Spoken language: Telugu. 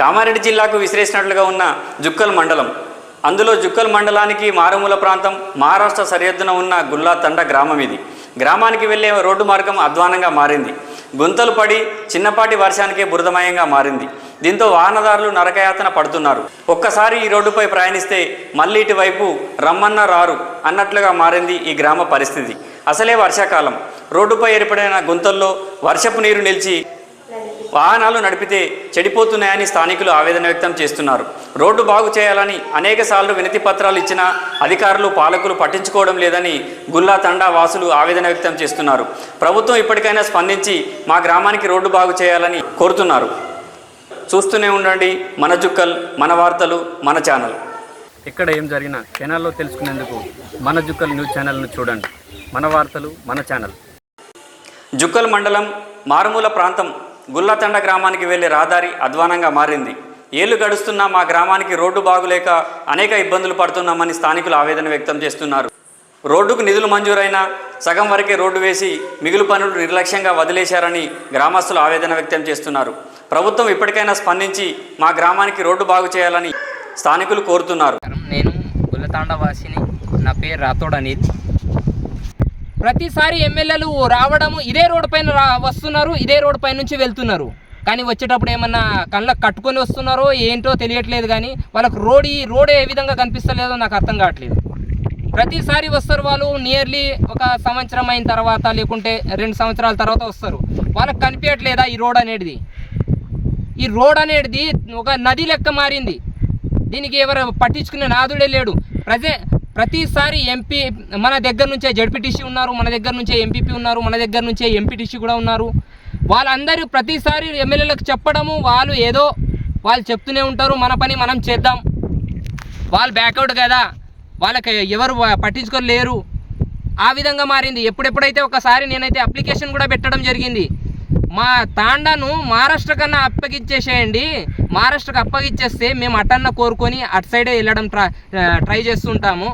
కామారెడ్డి జిల్లాకు విసిరేసినట్లుగా ఉన్న జుక్కల్ మండలం. అందులో జుక్కల్ మండలానికి మారుమూల ప్రాంతం మహారాష్ట్ర సరిహద్దున ఉన్న గుల్లా తండ గ్రామం ఇది. గ్రామానికి వెళ్ళే రోడ్డు మార్గం అధ్వానంగా మారింది. గుంతలు పడి చిన్నపాటి వర్షానికే బురదమయంగా మారింది. దీంతో వాహనదారులు నరకయాతన పడుతున్నారు. ఒక్కసారి ఈ రోడ్డుపై ప్రయాణిస్తే మళ్ళీ ఇటువైపు రమ్మన్న రారు అన్నట్లుగా మారింది ఈ గ్రామ పరిస్థితి. అసలే వర్షాకాలం. రోడ్డుపై ఏర్పడిన గుంతల్లో వర్షపు నీరు నిలిచి వాహనాలు నడిపితే చెడిపోతున్నాయని స్థానికులు ఆవేదన వ్యక్తం చేస్తున్నారు. రోడ్డు బాగు చేయాలని అనేక సార్లు వినతి పత్రాలు ఇచ్చిన అధికారులు పాలకులు పట్టించుకోవడం లేదని గుల్లా తండా వాసులు ఆవేదన వ్యక్తం చేస్తున్నారు. ప్రభుత్వం ఇప్పటికైనా స్పందించి మా గ్రామానికి రోడ్డు బాగు చేయాలని కోరుతున్నారు. చూస్తూనే ఉండండి మన జుక్కల్ మన వార్తలు మన ఛానల్. ఇక్కడ ఏం జరిగినా ఛానల్లో తెలుసుకునేందుకు మన జుక్కల్ న్యూస్ ఛానల్ను చూడండి. మన వార్తలు మన ఛానల్. జుక్కల్ మండలం మారుమూల ప్రాంతం గుల్లతండ గ్రామానికి వెళ్ళే రహదారి అధ్వానంగా మారింది. ఏళ్ళు గడుస్తున్నా మా గ్రామానికి రోడ్డు బాగులేక అనేక ఇబ్బందులు పడుతున్నామని స్థానికులు ఆవేదన వ్యక్తం చేస్తున్నారు. రోడ్డుకు నిధులు మంజూరైనా సగం వరకే రోడ్డు వేసి మిగులు పనులు నిర్లక్ష్యంగా వదిలేశారని గ్రామస్తులు ఆవేదన వ్యక్తం చేస్తున్నారు. ప్రభుత్వం ఇప్పటికైనా స్పందించి మా గ్రామానికి రోడ్డు బాగు చేయాలని స్థానికులు కోరుతున్నారు. నేను గుల్లతాండ వాసిని నా పేరు రాథోడ్ అనిల్. ప్రతిసారి ఎమ్మెల్యేలు రావడము ఇదే రోడ్డు పైన రా వస్తున్నారు ఇదే రోడ్డు పైన నుంచి వెళ్తున్నారు. కానీ వచ్చేటప్పుడు ఏమన్నా కళ్ళకు కట్టుకొని వస్తున్నారో ఏంటో తెలియట్లేదు కానీ వాళ్ళకు రోడ్ ఈ రోడ్ ఏ విధంగా కనిపిస్తలేదో నాకు అర్థం కావట్లేదు. ప్రతిసారి వస్తారు వాళ్ళు నియర్లీ ఒక సంవత్సరం అయిన తర్వాత లేకుంటే రెండు సంవత్సరాల తర్వాత వస్తారు. వాళ్ళకి కనిపించట్లేదా ఈ రోడ్ అనేది? ఈ రోడ్ అనేది ఒక నది లెక్క మారింది. దీనికి ఎవరు పట్టించుకునే నాదుడే లేడు. ప్రజే ప్రతిసారి ఎంపీ మన దగ్గర నుంచే జడ్పీటీసీ ఉన్నారు మన దగ్గర నుంచే ఎంపీపీ ఉన్నారు మన దగ్గర నుంచే ఎంపీటీసీ కూడా ఉన్నారు. వాళ్ళందరూ ప్రతిసారి ఎమ్మెల్యేలకు చెప్పడము వాళ్ళు ఏదో వాళ్ళు చెప్తూనే ఉంటారు మన పని మనం చేద్దాం. వాళ్ళు బ్యాకౌట్ కదా వాళ్ళకి ఎవరు పట్టించుకోలేరు. ఆ విధంగా మారింది. ఎప్పుడెప్పుడైతే ఒకసారి నేనైతే అప్లికేషన్ కూడా పెట్టడం జరిగింది. మా తాండాను మహారాష్ట్ర కన్నా అప్పగించేసేయండి. మహారాష్ట్రకు అప్పగించేస్తే మేము అటన్న కోరుకొని అటు సైడే వెళ్ళడం ట్రై ట్రై చేస్తుంటాము.